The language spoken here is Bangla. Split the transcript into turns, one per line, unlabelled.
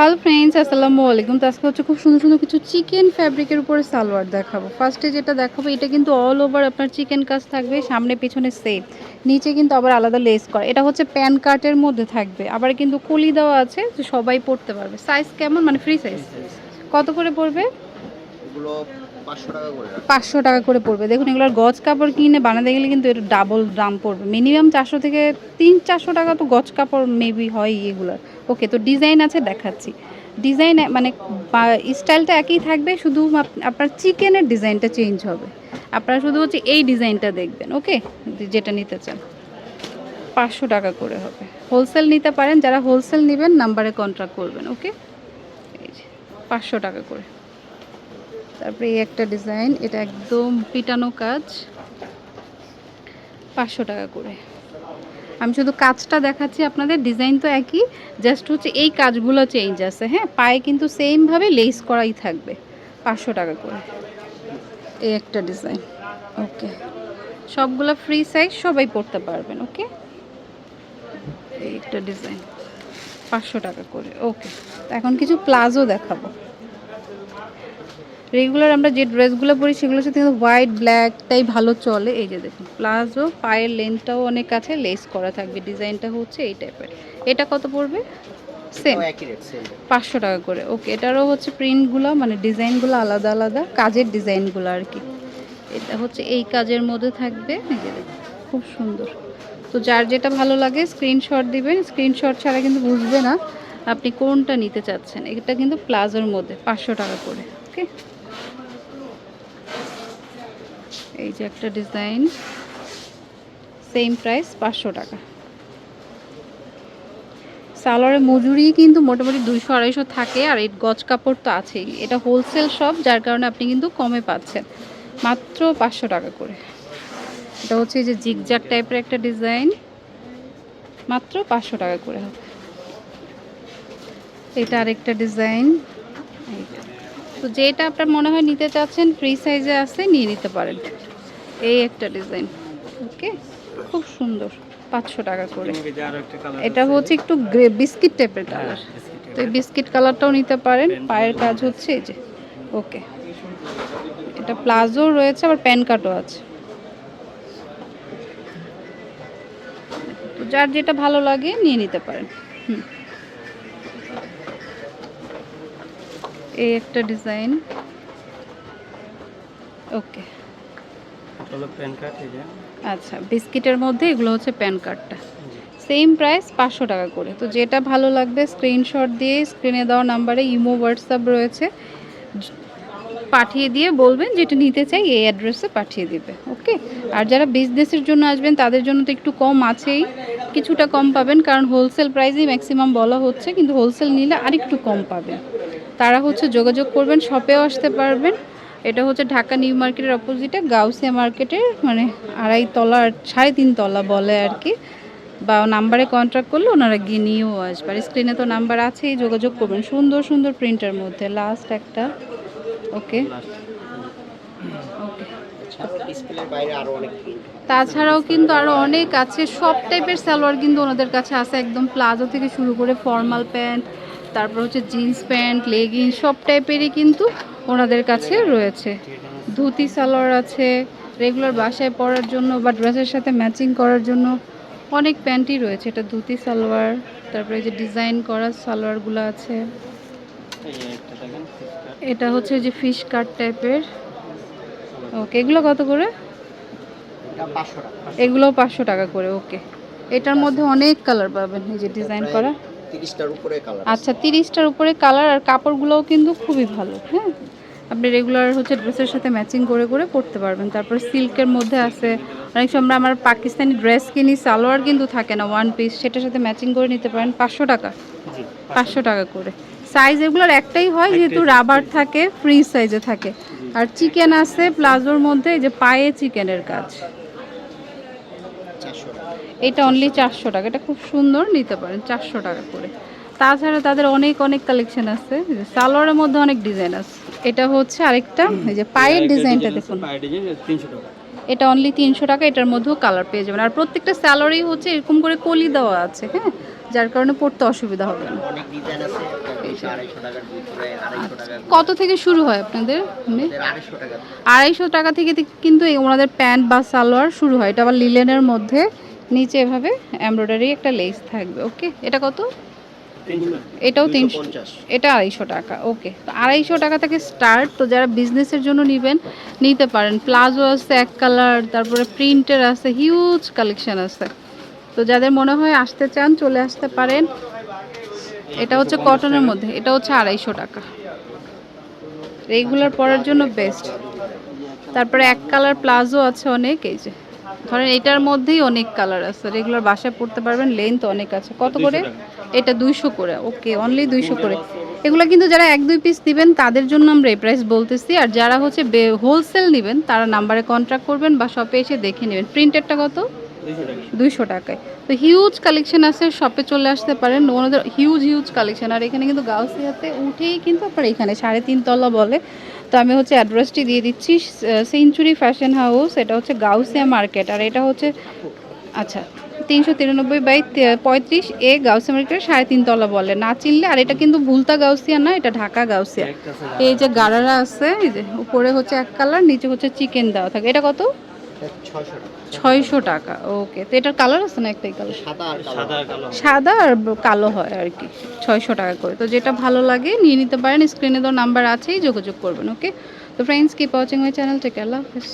হ্যালো ফ্রেন্ডস আসসালামু আলাইকুম। তো আজকে হচ্ছে খুব সুন্দর সুন্দর কিছু চিকেন ফ্যাব্রিকের উপরে সালোয়ার দেখাবো। ফার্স্টে যেটা দেখাবো এটা কিন্তু অল ওভার আপনার চিকেন কাজ থাকবে সামনে পিছনে সেম নিচে কিন্তু আবার আলাদা লেস করা। এটা হচ্ছে প্যান কার্টের মধ্যে থাকবে। আবার কিন্তু কুলি দেওয়া আছে যে সবাই পড়তে পারবে। সাইজ কেমন? মানে ফ্রি সাইজ কত করে পড়বে?
পাঁচশো টাকা করে
পড়বে। দেখুন এগুলোর গজ কাপড় কিনে বানাতে গেলে কিন্তু এটা ডাবল দাম পড়বে। মিনিমাম চারশো থেকে তিন, চারশো টাকা তো গজ কাপড় মেবি হয় এগুলোর। ওকে তো ডিজাইন আছে, দেখাচ্ছি। ডিজাইন মানে স্টাইলটা একই থাকবে, শুধু আপনার চিকেনের ডিজাইনটা চেঞ্জ হবে। আপনারা শুধু হচ্ছে এই ডিজাইনটা দেখবেন ওকে যেটা নিতে চান। পাঁচশো টাকা করে হবে। হোলসেল নিতে পারেন, যারা হোলসেল নেবেন নাম্বারে কন্ট্রাক্ট করবেন ওকে পাঁচশো টাকা করে। তারপরে এই একটা ডিজাইন, এটা একদম পিটানো কাজ। পাঁচশো টাকা করে। আমি শুধু কাজটা দেখাচ্ছি, আপনাদের ডিজাইন তো একই, জাস্ট হচ্ছে এই কাজগুলো চেঞ্জ আছে হ্যাঁ? পায়ে কিন্তু সেমভাবে লেস করাই থাকবে, পাঁচশো টাকা করে। এই একটা ডিজাইন, ওকে। সবগুলো ফ্রি সাইজ সবাই পড়তে পারবেন, ওকে? এই একটা ডিজাইন, পাঁচশো টাকা করে, ওকে। এখন কিছু প্লাজো দেখাবো। রেগুলার আমরা যে ড্রেসগুলো পরি সেগুলোর সাথে কিন্তু হোয়াইট ব্ল্যাকটাই ভালো চলে। এই যে দেখুন প্লাজো পায়ের লেন্থটাও অনেক কাছে লেস করা থাকবে ডিজাইনটা হচ্ছে এই টাইপের এটা কত পড়বে? সেম পাঁচশো টাকা করে। ওকে এটারও হচ্ছে প্রিন্টগুলো মানে ডিজাইনগুলো আলাদা আলাদা কাজের ডিজাইনগুলো আর কি। এটা হচ্ছে এই কাজের মধ্যে থাকবে এই খুব সুন্দর। তো যার যেটা ভালো লাগে স্ক্রিনশট দিবেন। স্ক্রিনশট ছাড়া কিন্তু বুঝবে না আপনি কোনটা নিতে চাচ্ছেন। এটা কিন্তু প্লাজোর মধ্যে পাঁচশো টাকা করে। ওকে এই যে একটা ডিজাইন সেম প্রাইস পাঁচশো টাকা। সালোয়ারের মজুরি কিন্তু মোটামুটি দুইশো আড়াইশো থাকে, আর এই গজ কাপড় তো আছেই। এটা হোলসেল শপ যার কারণে আপনি কিন্তু কমে পাচ্ছেন। মাত্র পাঁচশো টাকা করে। এটা হচ্ছে যে জিগজ্যাগ টাইপের একটা ডিজাইন মাত্র পাঁচশো টাকা করে হবে। এটা আরেকটা ডিজাইন তো যেটা আপনার মনে হয় নিতে চাচ্ছেন ফ্রি সাইজে আছে, নিয়ে নিতে পারেন। এই একটা ডিজাইন ওকে? খুব সুন্দর পাঁচশো টাকা করে। এটা হচ্ছে একটু গ্রে বিস্কিট টাইপের কালার তো এই বিস্কিট কালারটাও নিতে পারেন। পায়ের কাজ হচ্ছে এই যে ওকে। এটা প্লাজো রয়েছে আবার প্যান কাটও আছে। তো যার যেটা ভালো লাগে নিয়ে নিতে পারেন। হুম। এই একটা ডিজাইন। ওকে।
হলো প্যান কার্ড এই যে।
আচ্ছা বিস্কিটের মধ্যে এগুলো হচ্ছে প্যান কার্ডটা। সেম প্রাইস পাঁচশো টাকা করে। তো যেটা ভালো লাগবে স্ক্রিনশট দিয়ে স্ক্রিনে দেওয়া নাম্বারে ইমো হোয়াটসঅ্যাপ রয়েছে। পাঠিয়ে দিয়ে বলবেন যেটা নিতে চাই এই অ্যাড্রেসে পাঠিয়ে দিবে ওকে? আর যারা বিজনেসের জন্য আসবেন তাদের জন্য তো একটু কম আছেই। কিছুটা কম পাবেন কারণ হোলসেল প্রাইসেই ম্যাক্সিমাম বলা হচ্ছে কিন্তু হোলসেল নিলে আরেকটু কম পাবেন। তারা হচ্ছে যোগাযোগ করবেন শপেও আসতে পারবেন। এটা হচ্ছে ঢাকা নিউ মার্কেটের অপোজিটে গাউসিয়া মার্কেটের মানে আড়াই তলা সাড়ে তিন তলা বলে আর কি। বা নাম্বারে কন্ট্যাক্ট করলে ওনারা গিয়ে নিয়েও আসবে। আর স্ক্রিনে তো নাম্বার আছেই যোগাযোগ করবেন। সুন্দর সুন্দর প্রিন্টের মধ্যে লাস্ট একটা। ওকে। তাছাড়াও কিন্তু আরও অনেক আছে। সব টাইপের সালোয়ার কিন্তু ওনাদের কাছে আছে। একদম প্লাজো থেকে শুরু করে ফর্মাল প্যান্ট তারপর হচ্ছে জিন্স প্যান্ট লেগিং সব টাইপেরই কিন্তু ওনাদের কাছে রয়েছে। ধুতি সালোয়ার আছে রেগুলার বাসায় পরার জন্য বা ড্রেসের সাথে ম্যাচিং করার জন্য অনেক প্যান্টই রয়েছে। এটা ধুতি সালোয়ার তারপরে যে ডিজাইন করা সালোয়ারগুলো আছে। এটা হচ্ছে যে ফিশ কাট টাইপের ওকে এগুলো কত করে? এগুলো পাঁচশো টাকা। করে ওকে এটার মধ্যে অনেক কালার পাবেন এই যে ডিজাইন করা।
তিরিশটার উপরে কালার
আচ্ছা তিরিশটার উপরে কালার আর কাপড়গুলোও কিন্তু খুবই ভালো হ্যাঁ? আপনি রেগুলার হচ্ছে ড্রেসের সাথে ম্যাচিং করে করে পরতে পারবেন। তারপর সিল্কের মধ্যে আছে অনেক সময় আমরা আমার পাকিস্তানি ড্রেস কিনি সালোয়ার কিন্তু থাকে না ওয়ান পিস সেটার সাথে ম্যাচিং করে নিতে পারেন পাঁচশো টাকা। পাঁচশো টাকা করে। সাইজ এগুলোর একটাই হয় যেহেতু রাবার থাকে ফ্রি সাইজে থাকে। আর চিকেন আছে প্লাজোর মধ্যে এই যে পায়ে চিকেনের কাজ। এটা অনলি চারশো টাকা। এটা খুব সুন্দর নিতে পারেন চারশো টাকা করে। তাছাড়া তাদের অনেক অনেক কালেকশন আছে। সালোয়ারের মধ্যে অনেক ডিজাইন আছে। এটা হচ্ছে আরেকটা এই যে পায়ের ডিজাইনটা দেখুন। এটা অনলি তিনশো টাকা এটার মধ্যেও কালার পেয়ে যাবেন। আর প্রত্যেকটা স্যালারি হচ্ছে এরকম করে কলি দেওয়া আছে হ্যাঁ? যার কারণে পড়তে অসুবিধা হবে না।
অনেক ডিজাইন আছে দুইশো আড়াইশো টাকার ভিতরে আড়াইশো টাকা
কত থেকে শুরু হয় আপনাদের?
আড়াইশো টাকা।
থেকে কিন্তু ওনাদের প্যান্ট বা সালোয়ার শুরু হয়। এটা আবার লিলেনের মধ্যে। নিচে এভাবে এমব্রয়ডারি একটা লেস থাকবে ওকে এটা কত? এটাও তিনশো
পঞ্চাশ।
এটা আড়াইশো টাকা ওকে তো আড়াইশো টাকা থেকে স্টার্ট তো যারা বিজনেসের জন্য নেবেন নিতে পারেন। প্লাজো আছে এক কালার তারপরে প্রিন্টের আছে হিউজ কালেকশন আছে। তো যাদের মনে হয় আসতে চান চলে আসতে পারেন। এটা হচ্ছে কটনের মধ্যে এটা হচ্ছে আড়াইশো টাকা। রেগুলার পরার জন্য বেস্ট তারপরে এক কালার প্লাজো আছে অনেক এই যে। ধরেন এটার মধ্যেই অনেক কালার আছে। রেগুলার বাসায় পড়তে পারবেন লেন্থ অনেক আছে। কত করে? এটা দুইশো করে। ওকে অনলি দুইশো করে। এগুলো কিন্তু যারা এক দুই পিস দিবেন তাদের জন্য আমরা এই প্রাইস বলতেছি। আর যারা হচ্ছে হোলসেল নেবেন তারা নাম্বারে কন্ট্যাক্ট করবেন বা শপে এসে দেখে নেবেন। প্রিন্টেডটা কত?
দুইশো
দুইশো টাকায়। তো হিউজ কালেকশন আছে শপে চলে আসতে পারেন। ওনাদের হিউজ হিউজ কালেকশন আর এখানে কিন্তু গাউসিয়াতে উঠেই কিন্তু আপনার এখানে সাড়ে তিন তলা বলে। তো আমি হচ্ছে অ্যাড্রেসটি দিয়ে দিচ্ছি সেঞ্চুরি ফ্যাশন হাউস এটা হচ্ছে গাউসিয়া মার্কেট আর এটা হচ্ছে আচ্ছা তিনশো তিরানব্বই বাই পঁয়ত্রিশ এ গাউসিয়া মার্কেটের সাড়ে তিনতলা বলে। না চিনলে আর এটা কিন্তু ভুলতা গাউসিয়া না এটা ঢাকা গাউসিয়া। এই যে গাড়ারা আছে এই যে উপরে হচ্ছে এক কালার নিচে হচ্ছে চিকেন দেওয়া থাকে। এটা কত?
ছয়শো টাকা।
ওকে। তো এটার কালার আছে না একটাই কালার?
সাদা আর কালো।
সাদা
সাদা আর কালো হয় আর কি ছয়শো টাকা করে। তো যেটা ভালো লাগে নিয়ে নিতে পারেন। স্ক্রিনে তো নাম্বার আছেই যোগাযোগ করবেন ওকে? তো friends keep watching my channel take Allah Hafiz